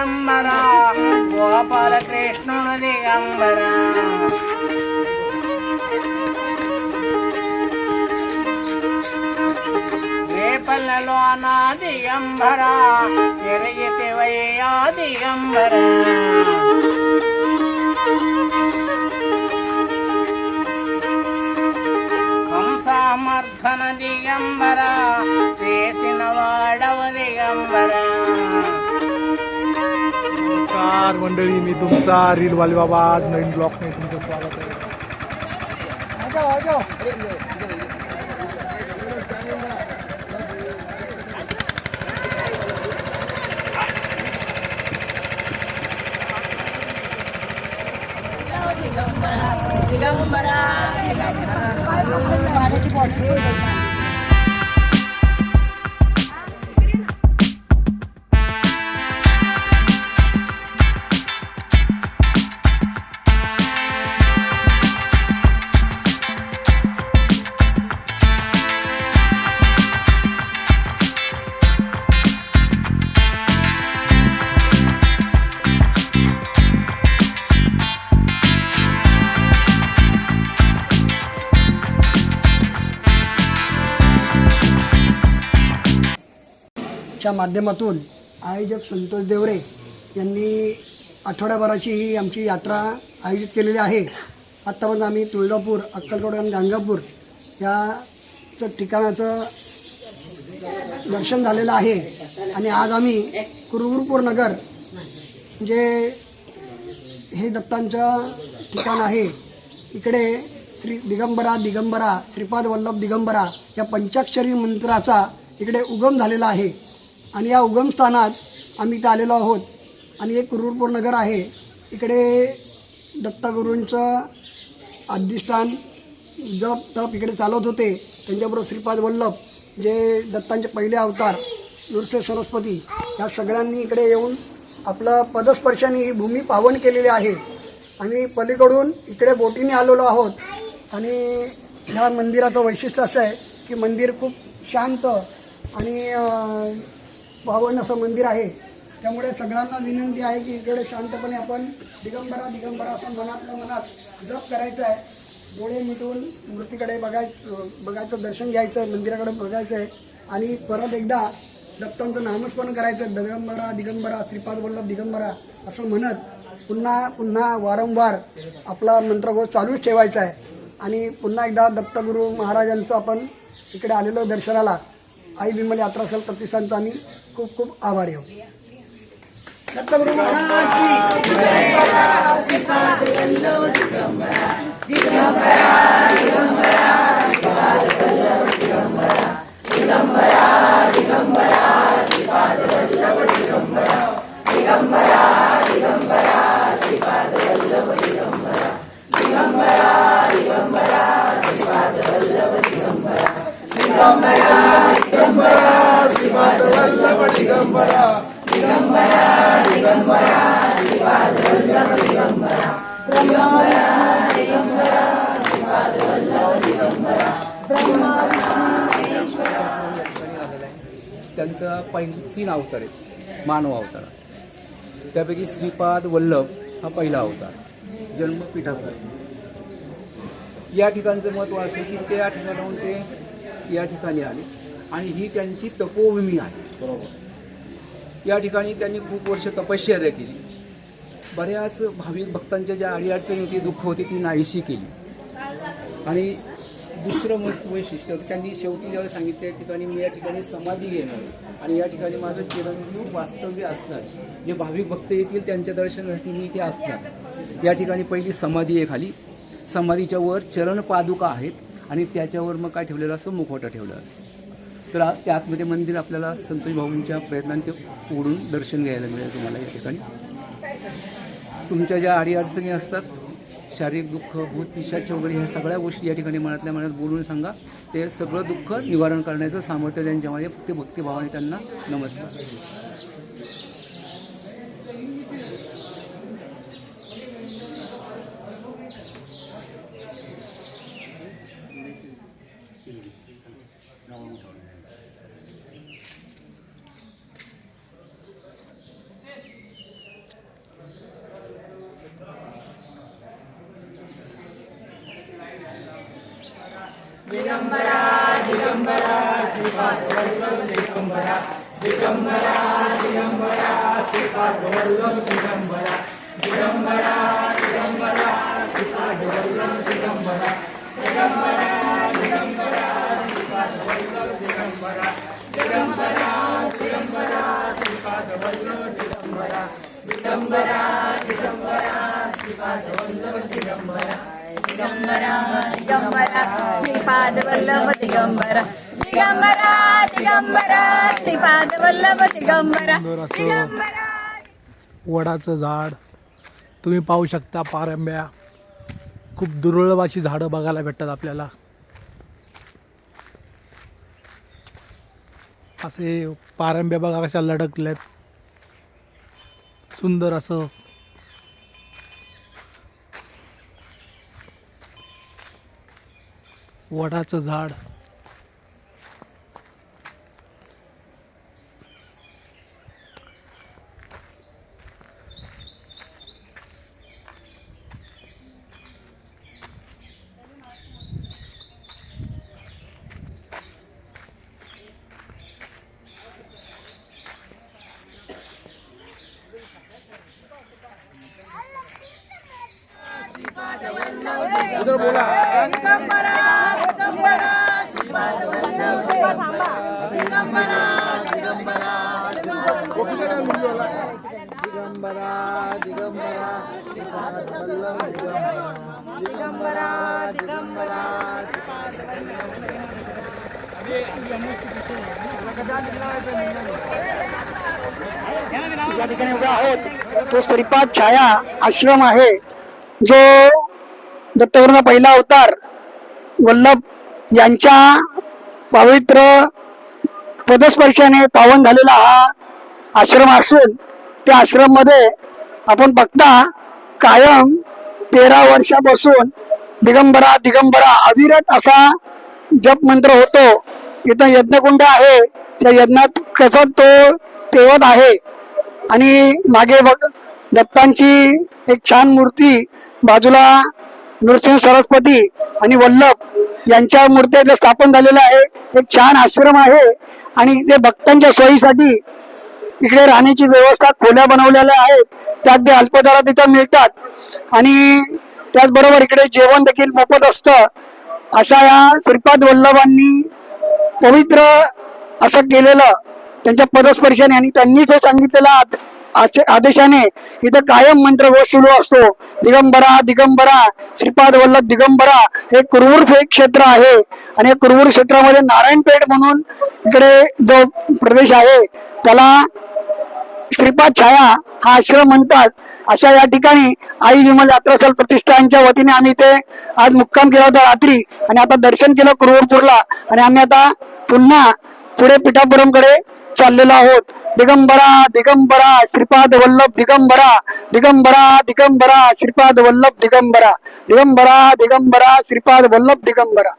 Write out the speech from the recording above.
దిగంబరా. గోపాల కృష్ణుడు దిగంబర. రేపల్లలో నా దిగంబర. తిరిగితివయ్యా దిగంబర. కంసామర్థన దిగంబర. చేసిన వాడవ దిగంబర. नमस्कार मंडळी मी तुमचा रील वाली बाबा आज नवीन ब्लॉगमध्ये तुमचं स्वागत आहे. च्या माध्यमातून आयोजक संतोष देवरे यांनी आठवड्याभराची ही आमची यात्रा आयोजित केलेली आहे. आत्तापर्यंत आम्ही तुळजापूर अक्कलकोट आणि गाणगापूर याचं ठिकाणाचं दर्शन झालेलं आहे. आणि आज आम्ही कुरुगुरपूर नगर जे हे दत्तांचं ठिकाण आहे इकडे श्री दिगंबरा दिगंबरा श्रीपाद वल्लभ दिगंबरा या पंचाक्षरी मंत्राचा इकडे उगम झालेला आहे. आणि या उगमस्थानात आम्ही इथे आलेलो आहोत. आणि एक कुरुरपूर नगर आहे. इकडे दत्तगुरूंचं अधिष्ठान जप तप इकडे चालवत होते. त्यांच्याबरोबर श्रीपाद वल्लभ जे दत्तांचे पहिले अवतार दुर्से सरस्वती या सगळ्यांनी इकडे येऊन आपलं पदस्पर्शाने ही भूमी पावन केलेली आहे. आणि पलीकडून इकडे बोटीने आलेलो आहोत. आणि ह्या मंदिराचं वैशिष्ट्य असं आहे की मंदिर खूप शांत आणि पावन असं मंदिर आहे. त्यामुळे सगळ्यांना विनंती आहे की इकडे शांतपणे आपण दिगंबरा दिगंबरा असं मनातल्या मनात जप करायचं आहे. डोळे मिटून मूर्तीकडे बघाय बघायचं दर्शन घ्यायचं आहे मंदिराकडे बघायचं आहे. आणि परत एकदा दत्तांचं नामस्मरण करायचं आहे. दिगंबरा दिगंबरा श्रीपाद वल्लभ दिगंबरा असं म्हणत पुन्हा पुन्हा वारंवार आपला मंत्रघोष चालूच ठेवायचा आहे. आणि पुन्हा एकदा दत्तगुरू महाराजांचं आपण इकडे आलेलो दर्शनाला आई विमल यात्रा असेल प्रतिष्ठानचा आम्ही खूप खूप आभारी आहोत. दत्तगुरू महाराज पहिली तीन अवतार आहेत. मानव अवतार. त्यापैकी श्रीपाद वल्लभ हा पहिला अवतार. जन्मपीठापूर या ठिकाणचं महत्त्व असं की त्या ठिकाणाहून ते या ठिकाणी आले आणि ही त्यांची तपोभूमी आहे. बरोबर. या ठिकाणी त्यांनी खूप वर्ष तपश्चर्या केली. बऱ्याच भाविक भक्तांच्या ज्या अडीअडचणी होती दुःख होती ती नाहीशी केली. आणि दुसरं मत वैशिष्ट्य त्यांनी शेवटी जेव्हा सांगितलं या ठिकाणी मी या ठिकाणी समाधी घेणार आणि या ठिकाणी माझं चिरंजीव वास्तव्य असणार. जे भाविक भक्त येतील त्यांच्या दर्शनासाठी मी इथे असणार. या ठिकाणी पहिली समाधी आहे खाली. समाधीच्या वर चरण पादुका आहेत आणि त्याच्यावर मग काय ठेवलेलं असतं? मुखवटा ठेवलं असतं. तर आ- त्या आतमध्ये मंदिर आपल्याला संतोष भाऊंच्या प्रयत्नांचे ते उघडून दर्शन घ्यायला मिळेल तुम्हाला या ठिकाणी. तुमच्या ज्या अडीअडचणी असतात शारीरिक दुःख भूत पिशाच वगैरे ह्या सगळ्या गोष्टी या ठिकाणी मनातल्या मनात बोलून सांगा. ते सगळं दुःख निवारण करण्याचं सामर्थ्य त्यांच्यामध्ये ते भक्तिभावाने त्यांना नमस्कार. దిగంబరా దిగంబరా శ్రీ పార్వరులం దిగంబరా దిగంబరా దిగంబరా శ్రీ దిగంబరా దిగంబరా దిగంబరా శ్రీ దిగంబరా దిగంబరా दिगंबरा श्रीपाद वल्लभ दिगंबरा दिगंबरा दिगंबरा श्रीपाद वल्लभ दिगंबरा सुंदर असं. दिगंबरा. वडाचं झाड तुम्ही पाहू शकता पारंब्या. खूप दुर्लभ अशी झाडं बघायला भेटतात आपल्याला. असे पारंब्या बघा कशा लडकल्यात सुंदर असं वडाचं झाड. या ठिकाणी उभे आहोत. तो श्रीपाद छाया आश्रम आहे जो दत्तगुरूंचा पहिला अवतार वल्लभ यांच्या पवित्र पदस्पर्शाने पावन झालेला हा आश्रम असून त्या आश्रममध्ये आपण बघता कायम तेरा वर्षापासून दिगंबरा दिगंबरा अविरत असा जप मंत्र होतो. इथं यज्ञकुंड आहे. त्या यज्ञात कसं तो तेवत आहे. आणि मागे बघ दत्तांची एक छान मूर्ती बाजूला नृसिंह सरस्वती आणि वल्लभ यांच्या मूर्त्या इथे स्थापन झालेल्या आहे. एक छान आश्रम आहे. आणि ते भक्तांच्या सोयीसाठी इकडे राहण्याची व्यवस्था खोल्या बनवलेल्या आहेत. त्या अगदी अल्पदरात इथं मिळतात. आणि त्याचबरोबर इकडे जेवण देखील मोफत असतं. अशा या श्रीपाद वल्लभांनी पवित्र असं केलेलं त्यांच्या पदस्पर्शाने आणि त्यांनीच हे सांगितलेलं आदेशाने इथं कायम मंत्रघोष सुरू असतो. दिगंबरा दिगंबरा श्रीपाद वल्लभ दिगंबरा हे कुरवूर हे क्षेत्र आहे. आणि या कुरवूर क्षेत्रामध्ये नारायणपेठ म्हणून इकडे जो प्रदेश आहे त्याला श्रीपाद छाया हा आश्रम म्हणतात. अशा या ठिकाणी आई विमल यात्रास्थळ प्रतिष्ठानच्या वतीने आम्ही इथे आज मुक्काम केला होता रात्री आणि आता दर्शन केलं कुरवरपूरला. आणि आम्ही आता पुन्हा पुढे पिठापुरमकडे चाललेलो आहोत. दिगंबरा दिगंबरा श्रीपाद वल्लभ दिगंबरा दिगंबरा दिगंबरा श्रीपाद वल्लभ दिगंबरा दिगंबरा दिगंबरा श्रीपाद वल्लभ दिगंबरा.